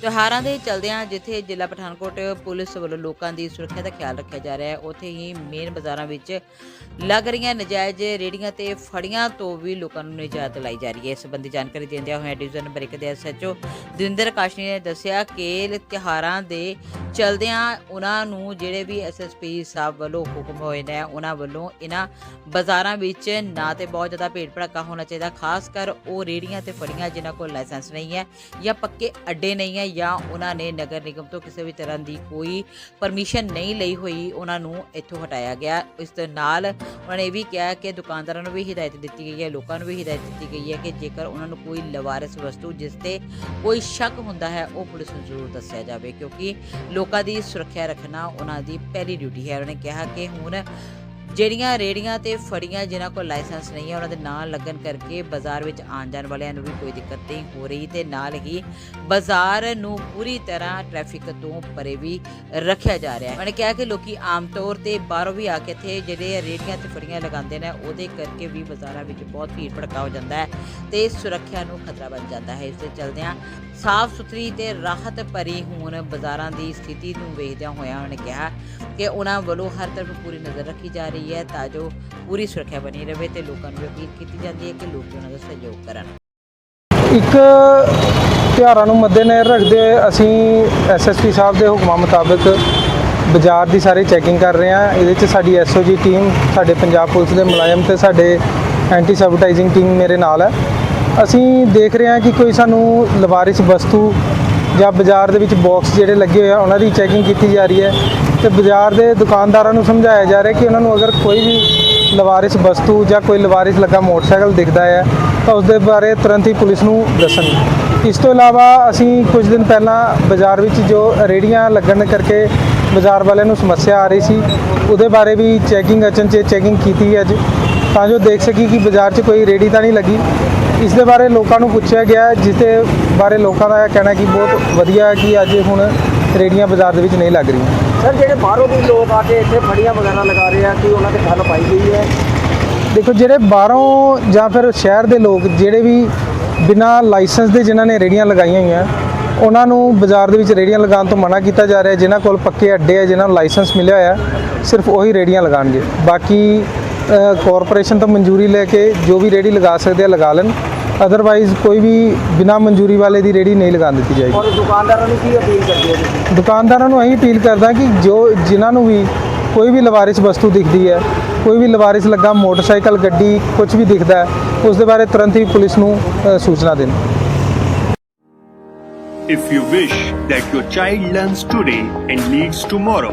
ਤਿਉਹਾਰਾਂ ਦੇ ਚਲਦਿਆਂ ਜਿੱਥੇ ਜ਼ਿਲ੍ਹਾ ਪਠਾਨਕੋਟ ਪੁਲਿਸ ਵੱਲੋਂ ਲੋਕਾਂ ਦੀ ਸੁਰੱਖਿਆ ਦਾ ਖਿਆਲ ਰੱਖਿਆ ਜਾ ਰਿਹਾ ਹੈ, ਉੱਥੇ ਹੀ ਮੇਨ ਬਾਜ਼ਾਰਾਂ ਵਿੱਚ ਲੱਗ ਰਹੀਆਂ ਨਜਾਇਜ਼ ਰੇੜੀਆਂ ਤੇ ਫੜੀਆਂ ਤੋਂ ਵੀ ਲੋਕਾਂ ਨੂੰ ਨਿਜਾਤ ਲਾਈ ਜਾ ਰਹੀ ਹੈ। ਇਸ ਸੰਬੰਧੀ ਜਾਣਕਾਰੀ ਦਿੰਦਿਆਂ ਹੋਇਆ ਡਿਵੀਜ਼ਨ ਨੰਬਰ 1 ਦੇ ਐਸਐਚਓ ਦਵਿੰਦਰ ਕਾਸ਼ਨੀ ਨੇ ਦੱਸਿਆ ਕਿ ਤਿਉਹਾਰਾਂ ਦੇ ਚਲਦਿਆਂ ਉਹਨਾਂ ਨੂੰ ਜਿਹੜੇ ਵੀ ਐਸਐਸਪੀ ਸਾਹਿਬ ਵੱਲੋਂ ਹੁਕਮ ਹੋਏ ਨੇ, ਉਹਨਾਂ ਵੱਲੋਂ ਇਹਨਾਂ ਬਾਜ਼ਾਰਾਂ ਵਿੱਚ ਨਾ ਤੇ ਬਹੁਤ ਜ਼ਿਆਦਾ ਭੀੜ ਭੜੱਕਾ ਹੋਣਾ ਚਾਹੀਦਾ, ਖਾਸ ਕਰ ਉਹ ਰੇੜੀਆਂ ਤੇ ਫੜੀਆਂ ਜਿਨ੍ਹਾਂ ਕੋਲ ਲਾਇਸੈਂਸ ਨਹੀਂ ਹੈ ਜਾਂ ਪੱਕੇ ਅੱਡੇ ਨਹੀਂ ਹੈ ਜਾਂ ਉਹਨਾਂ ਨੇ ਨਗਰ ਨਿਗਮ ਤੋਂ ਕਿਸੇ ਵੀ ਤਰ੍ਹਾਂ ਦੀ ਕੋਈ ਪਰਮਿਸ਼ਨ ਨਹੀਂ ਲਈ ਹੋਈ, ਉਹਨਾਂ ਨੂੰ ਇੱਥੋਂ ਹਟਾਇਆ ਗਿਆ। ਇਸ ਦੇ ਨਾਲ ਉਹਨਾਂ ਨੇ ਇਹ ਵੀ ਕਿਹਾ ਕਿ ਦੁਕਾਨਦਾਰਾਂ ਨੂੰ ਵੀ ਹਿਦਾਇਤ ਦਿੱਤੀ ਗਈ ਹੈ, ਲੋਕਾਂ ਨੂੰ ਵੀ ਹਿਦਾਇਤ ਦਿੱਤੀ ਗਈ ਹੈ ਕਿ ਜੇਕਰ ਉਹਨਾਂ ਨੂੰ ਕੋਈ ਲਵਾਰਸ ਵਸਤੂ ਜਿਸ ਤੇ ਕੋਈ ਸ਼ੱਕ ਹੁੰਦਾ ਹੈ, ਉਹ ਪੁਲਿਸ ਨੂੰ ਜ਼ਰੂਰ ਦੱਸਿਆ ਜਾਵੇ। ਕਿਉਂਕਿ ਲੋਕਾਂ ਦੀ ਸੁਰੱਖਿਆ ਰੱਖਣਾ ਉਹਨਾਂ ਦੀ ਪਹਿਲੀ ਡਿਊਟੀ ਹੈ। ਉਹਨਾਂ ਨੇ ਕਿਹਾ ਕਿ ਹੁਣ ਜਿਹੜੀਆਂ ਰੇੜੀਆਂ ਤੇ ਫੜੀਆਂ ਜਿਨ੍ਹਾਂ ਕੋਲ ਲਾਇਸੈਂਸ ਨਹੀਂ ਹੈ, ਉਹਨਾਂ ਦੇ ਨਾਂ ਲੱਗਣ ਕਰਕੇ ਬਾਜ਼ਾਰ ਵਿੱਚ ਆਉਣ ਜਾਣ ਵਾਲਿਆਂ ਨੂੰ ਵੀ ਕੋਈ ਦਿੱਕਤ ਨਹੀਂ ਹੋ ਰਹੀ ਤੇ ਨਾਲ ਹੀ ਬਾਜ਼ਾਰ ਨੂੰ ਪੂਰੀ ਤਰ੍ਹਾਂ ਟ੍ਰੈਫਿਕ ਤੋਂ ਪਰੇ ਵੀ ਰੱਖਿਆ ਜਾ ਰਿਹਾ ਹੈ। ਉਹਨੇ ਕਿਹਾ ਕਿ ਲੋਕੀ ਆਮ ਤੌਰ ਤੇ ਬਾਹਰੋਂ ਵੀ ਆ ਕੇ ਇੱਥੇ ਜਿਹੜੇ ਰੇੜੀਆਂ ਤੇ ਫੜੀਆਂ ਲਗਾਉਂਦੇ ਨੇ, ਉਹਦੇ ਕਰਕੇ ਵੀ ਬਾਜ਼ਾਰਾਂ ਵਿੱਚ ਬਹੁਤ ਭੀੜ ਭੜਕਾ ਹੋ ਜਾਂਦਾ ਹੈ ਤੇ ਸੁਰੱਖਿਆ ਨੂੰ ਖਤਰਾ ਬਣ ਜਾਂਦਾ ਹੈ। ਇਸ ਦੇ ਚਲਦਿਆਂ ਸਾਫ਼ ਸੁਥਰੀ ਤੇ ਰਾਹਤ ਭਰੀ ਹੁਣ ਬਾਜ਼ਾਰਾਂ ਦੀ ਸਥਿਤੀ ਨੂੰ ਵੇਖਦਿਆਂ ਹੋਇਆਂ ਉਹਨੇ ਕਿਹਾ ਕਿ ਉਹਨਾਂ ਵੱਲੋਂ ਹਰ ਤਰਫ ਪੂਰੀ ਨਜ਼ਰ ਰੱਖੀ ਜਾ ਰਹੀ ਹੈ ਤਾਂ ਜੋ ਪੂਰੀ ਸੁਰੱਖਿਆ ਬਣੀ ਰਹੇ ਤੇ ਲੋਕਾਂ ਨੂੰ ਅਪੀਲ ਕੀਤੀ ਜਾਂਦੀ ਹੈ ਕਿ ਲੋਕ ਉਹਨਾਂ ਦਾ ਸਹਿਯੋਗ ਕਰਨ। ਇੱਕ ਤਿਉਹਾਰਾਂ ਨੂੰ ਮੱਦੇਨਜ਼ਰ ਰੱਖਦੇ ਹੋਏ ਅਸੀਂ ਐਸਐਸਪੀ ਸਾਹਿਬ ਦੇ ਹੁਕਮਾਂ ਮੁਤਾਬਕ ਬਾਜ਼ਾਰ ਦੀ ਸਾਰੀ ਚੈਕਿੰਗ ਕਰ ਰਹੇ ਹਾਂ। ਇਹਦੇ 'ਚ ਸਾਡੀ ਐਸਓਜੀ ਟੀਮ, ਸਾਡੇ ਪੰਜਾਬ ਪੁਲਿਸ ਦੇ ਮੁਲਾਜ਼ਮ ਤੇ ਸਾਡੇ ਐਂਟੀ ਸੈਬੋਟਾਈਜ਼ਿੰਗ ਟੀਮ ਮੇਰੇ ਨਾਲ ਹੈ। ਅਸੀਂ ਦੇਖ ਰਹੇ ਹਾਂ ਕਿ ਕੋਈ ਸਾਨੂੰ ਲਵਾਰਿਸ ਵਸਤੂ ਜਾਂ ਬਾਜ਼ਾਰ ਦੇ ਵਿੱਚ ਬਾਕਸ ਜਿਹੜੇ ਲੱਗੇ ਹੋਏ ਆ, ਉਹਨਾਂ ਦੀ ਚੈਕਿੰਗ ਕੀਤੀ ਜਾ ਰਹੀ ਹੈ। ਤੇ ਬਾਜ਼ਾਰ ਦੇ ਦੁਕਾਨਦਾਰਾਂ ਨੂੰ ਸਮਝਾਇਆ ਜਾ ਰਿਹਾ ਕਿ ਉਹਨਾਂ ਨੂੰ ਅਗਰ ਕੋਈ ਵੀ ਲਵਾਰਿਸ ਵਸਤੂ ਜਾਂ ਕੋਈ ਲਵਾਰਿਸ ਲੱਗਾ ਮੋਟਰਸਾਈਕਲ ਦਿਖਦਾ ਹੈ, ਤਾਂ ਉਸ ਦੇ ਬਾਰੇ ਤੁਰੰਤ ਹੀ ਪੁਲਿਸ ਨੂੰ ਦੱਸਣ। ਇਸ ਤੋਂ ਇਲਾਵਾ ਅਸੀਂ ਕੁਝ ਦਿਨ ਪਹਿਲਾਂ ਬਾਜ਼ਾਰ ਵਿੱਚ ਜੋ ਰੇੜੀਆਂ ਲੱਗਣ ਕਰਕੇ ਬਾਜ਼ਾਰ ਵਾਲਿਆਂ ਨੂੰ ਸਮੱਸਿਆ ਆ ਰਹੀ ਸੀ, ਉਹਦੇ ਬਾਰੇ ਵੀ ਚੈਕਿੰਗ ਅਚਨਚੇ ਚੈਕਿੰਗ ਕੀਤੀ ਅੱਜ। ਤਾਂ ਜੋ ਦੇਖ ਸਕੀ ਕਿ ਬਾਜ਼ਾਰ 'ਚ ਕੋਈ ਰੇੜੀ ਤਾਂ ਨਹੀਂ ਲੱਗੀ। ਇਸ ਦੇ ਬਾਰੇ ਲੋਕਾਂ ਨੂੰ ਪੁੱਛਿਆ ਗਿਆ ਜਿਸ ਦੇ ਬਾਰੇ ਲੋਕਾਂ ਦਾ ਇਹ ਕਹਿਣਾ ਕਿ ਬਹੁਤ ਵਧੀਆ ਹੈ ਕਿ ਅੱਜ ਹੁਣ ਰੇੜੀਆਂ ਬਾਜ਼ਾਰ ਦੇ ਵਿੱਚ ਨਹੀਂ ਲੱਗ ਰਹੀਆਂ। ਸਰ ਜਿਹੜੇ ਬਾਹਰੋਂ ਵੀ ਲੋਕ ਆ ਕੇ ਇੱਥੇ ਫੜੀਆਂ ਵਗੈਰਾ ਲਗਾ ਰਹੇ ਆ ਕਿ ਉਹਨਾਂ ਤੇ ਠੱਲ ਪਾਈ ਗਈ ਹੈ? ਦੇਖੋ ਜਿਹੜੇ ਬਾਹਰੋਂ ਜਾਂ ਫਿਰ ਸ਼ਹਿਰ ਦੇ ਲੋਕ ਜਿਹੜੇ ਵੀ ਬਿਨਾਂ ਲਾਇਸੈਂਸ ਦੇ ਜਿਨ੍ਹਾਂ ਨੇ ਰੇੜੀਆਂ ਲਗਾਈਆਂ ਹੋਈਆਂ ਉਹਨਾਂ ਨੂੰ ਬਾਜ਼ਾਰ ਦੇ ਵਿੱਚ ਰੇੜੀਆਂ ਲਗਾਉਣ ਤੋਂ ਮਨਾ ਕੀਤਾ ਜਾ ਰਿਹਾ ਜਿਨ੍ਹਾਂ ਕੋਲ ਪੱਕੇ ਅੱਡੇ ਹੈ ਜਿਨ੍ਹਾਂ ਨੂੰ ਲਾਇਸੈਂਸ ਮਿਲਿਆ ਹੋਇਆ ਸਿਰਫ ਉਹੀ ਰੇੜੀਆਂ ਲਗਾਉਣਗੇ। ਬਾਕੀ ਕਾਰਪੋਰੇਸ਼ਨ ਤੋਂ ਮਨਜ਼ੂਰੀ ਲੈ ਕੇ ਜੋ ਵੀ ਰੇੜੀ ਲਗਾ ਸਕਦੇ ਆ ਲਗਾ ਲੈਣ। ਅਦਰਵਾਈਜ਼ ਕੋਈ ਵੀ ਬਿਨਾਂ ਮਨਜ਼ੂਰੀ ਵਾਲੇ ਦੀ ਰੇੜੀ ਨਹੀਂ ਲਗਾਉਣ ਦਿੱਤੀ ਜਾਏਗੀ। ਔਰ ਦੁਕਾਨਦਾਰਾਂ ਨੂੰ ਕੀ ਅਪੀਲ ਕਰਦੇ ਹੋ ਤੁਸੀਂ? ਦੁਕਾਨਦਾਰਾਂ ਨੂੰ ਅਸੀਂ ਅਪੀਲ ਕਰਦਾ ਕਿ ਜੋ ਜਿਨ੍ਹਾਂ ਨੂੰ ਵੀ ਕੋਈ ਵੀ ਲਵਾਰਿਸ ਵਸਤੂ ਦਿਖਦੀ ਹੈ ਕੋਈ ਵੀ ਲਵਾਰਿਸ ਲੱਗਾ ਮੋਟਰਸਾਈਕਲ ਗੱਡੀ ਕੁਝ ਵੀ ਦਿਖਦਾ ਹੈ ਉਸ ਦੇ ਬਾਰੇ ਤੁਰੰਤ ਹੀ ਪੁਲਿਸ ਨੂੰ ਸੂਚਨਾ ਦੇਣ। If you wish that your child learns today and leads tomorrow,